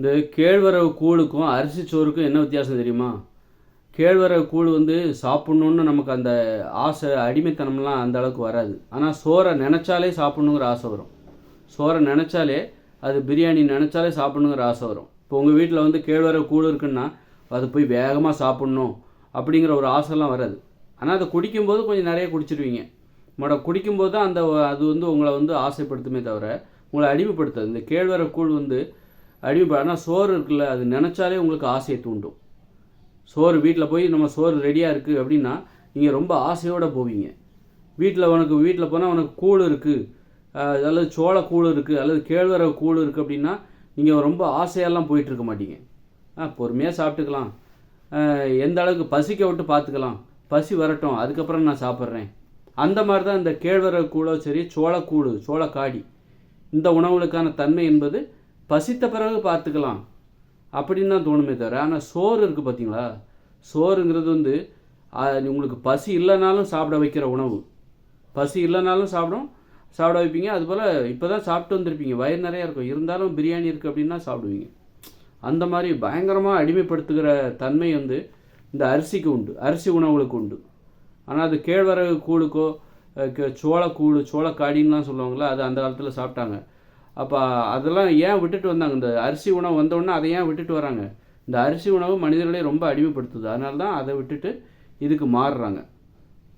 இந்த கேழ்வரகு கூழுக்கும் அரிசி சோறுக்கும் என்ன வித்தியாசம் தெரியுமா? கேழ்வரகு கூழ் வந்து சாப்பிட்ணுன்னு நமக்கு அந்த ஆசை அடிமைத்தனம்லாம் அந்த அளவுக்கு வராது. ஆனால் சோறை நினச்சாலே சாப்பிட்ணுங்கிற ஆசை வரும். சோறை நினச்சாலே அது பிரியாணி நினச்சாலே சாப்பிட்ணுங்கிற ஆசை வரும். இப்போ உங்கள் வீட்டில் வந்து கேழ்வரகு கூழ் இருக்குன்னா அது போய் வேகமாக சாப்பிட்ணும் அப்படிங்கிற ஒரு ஆசைலாம் வராது. ஆனால் அதை குடிக்கும்போது கொஞ்சம் நிறைய குடிச்சிருவீங்க. மட குடிக்கும்போது தான் அந்த அது வந்து உங்களை வந்து ஆசைப்படுத்துமே தவிர உங்களை அடிமைப்படுத்தாது. இந்த கேழ்வரகு கூழ் வந்து அடிமைப்பட ஆனால் சோறு இருக்குல்ல அது நினச்சாலே உங்களுக்கு ஆசையை தூண்டும். சோறு வீட்டில் போய் நம்ம சோறு ரெடியாக இருக்குது அப்படின்னா நீங்கள் ரொம்ப ஆசையோடு போவீங்க. வீட்டில் உனக்கு வீட்டில் போனால் உனக்கு கூழ் இருக்குது அல்லது சோள கூழ் இருக்குது அல்லது கேழ்வரகு கூழ் இருக்குது அப்படின்னா நீங்கள் ரொம்ப ஆசையெல்லாம் போயிட்டு இருக்க மாட்டீங்க. ஆ பொறுமையாக சாப்பிட்டுக்கலாம். எந்த அளவுக்கு பசிக்க விட்டு பார்த்துக்கலாம் பசி வரட்டும் அதுக்கப்புறம் நான் சாப்பிட்றேன். அந்த மாதிரி தான் இந்த கேழ்வரகு கூழோ சரி சோளக்கூழ் சோளக்காடி இந்த உணவுகளுக்கான தன்மை என்பது பசித்த பிறகு பார்த்துக்கலாம். அப்படின்னு தான் தோணுமே தவிர ஆனால் சோறு இருக்குது பார்த்தீங்களா சோறுங்கிறது வந்து உங்களுக்கு பசி இல்லைனாலும் சாப்பிட வைக்கிற உணவு. பசி இல்லைனாலும் சாப்பிடும் சாப்பிட வைப்பீங்க. அதுபோல் இப்போ தான் சாப்பிட்டு வந்திருப்பீங்க. வயிறு நிறையா இருக்கும். இருந்தாலும் பிரியாணி இருக்குது அப்படின்னா சாப்பிடுவீங்க. அந்த மாதிரி பயங்கரமாக அடிமைப்படுத்துகிற தன்மை வந்து இந்த அரிசிக்கு உண்டு. அரிசி உணவுகளுக்கு உண்டு. ஆனால் அது கேழ்வரகு கூழுக்கோ சோளக்கூழு சோளக்காடின்லாம் சொல்லுவாங்கள்ல அது அந்த காலத்தில் சாப்பிட்டாங்க. அப்போ அதெல்லாம் ஏன் விட்டுட்டு வந்தாங்க? இந்த அரிசி உணவு வந்தோடனே அதை ஏன் விட்டுட்டு வராங்க? இந்த அரிசி உணவு மனிதர்களை ரொம்ப அடிமைப்படுத்துது. அதனால தான் அதை விட்டுட்டு இதுக்கு மாறுறாங்க.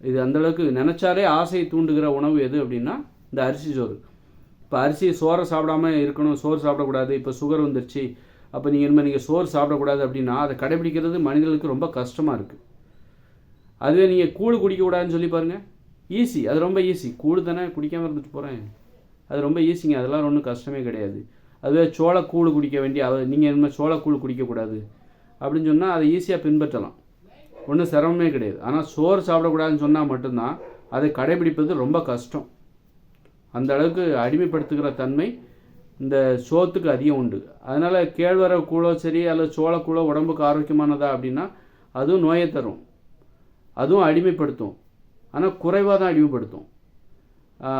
இது அந்தளவுக்கு நினச்சாலே ஆசையை தூண்டுகிற உணவு எது அப்படின்னா இந்த அரிசி சோறு. இப்போ அரிசி சோறை சாப்பிடாம இருக்கணும் சோறு சாப்பிடக்கூடாது. இப்போ சுகர் வந்துருச்சு. அப்போ நீங்கள் இனிமேல் நீங்கள் சோறு சாப்பிடக்கூடாது அப்படின்னா அதை கடைபிடிக்கிறது மனிதர்களுக்கு ரொம்ப கஷ்டமாக இருக்குது அதுவே நீங்கள் கூழ் குடிக்கக்கூடாதுன்னு சொல்லி பாருங்கள் ஈஸி அது ரொம்ப ஈஸி கூழ் தானே குடிக்காமல் இருந்துட்டு போகிறேன் அது ரொம்ப ஈஸிங்க அதெல்லாம் ஒன்றும் கஷ்டமே கிடையாது. அதுவே சோளக்கூழ் குடிக்க வேண்டிய அவ நீங்கள் இனிமேல் சோளக்கூழ் குடிக்கக்கூடாது. அப்படின்னு சொன்னால் அதை ஈஸியாக பின்பற்றலாம். ஒன்றும் சிரமமே கிடையாது. ஆனால் சோறு சாப்பிடக்கூடாதுன்னு சொன்னால் மட்டும்தான் அதை கடைபிடிப்பது ரொம்ப கஷ்டம். அந்த அளவுக்கு அடிமைப்படுத்துகிற தன்மை இந்த சோத்துக்கு அதிகம் உண்டு. அதனால் கேழ்வரகு கூழோ சரி அல்லது சோளக்கூழோ உடம்புக்கு ஆரோக்கியமானதா அப்படின்னா அதுவும் நோயை தரும். அதுவும் அடிமைப்படுத்தும். ஆனால் குறைவாக தான் அடிமைப்படுத்தும்.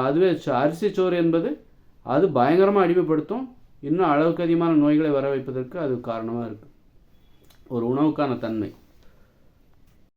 அதுவே அரிசி சோறு என்பது அது பயங்கரமாக அடிமைப்படுத்தும். இன்னும் அளவுக்கு அதிகமான நோய்களை வர வைப்பதற்கு அது காரணமாக இருக்குது ஒரு உணவுக்கான தன்மை.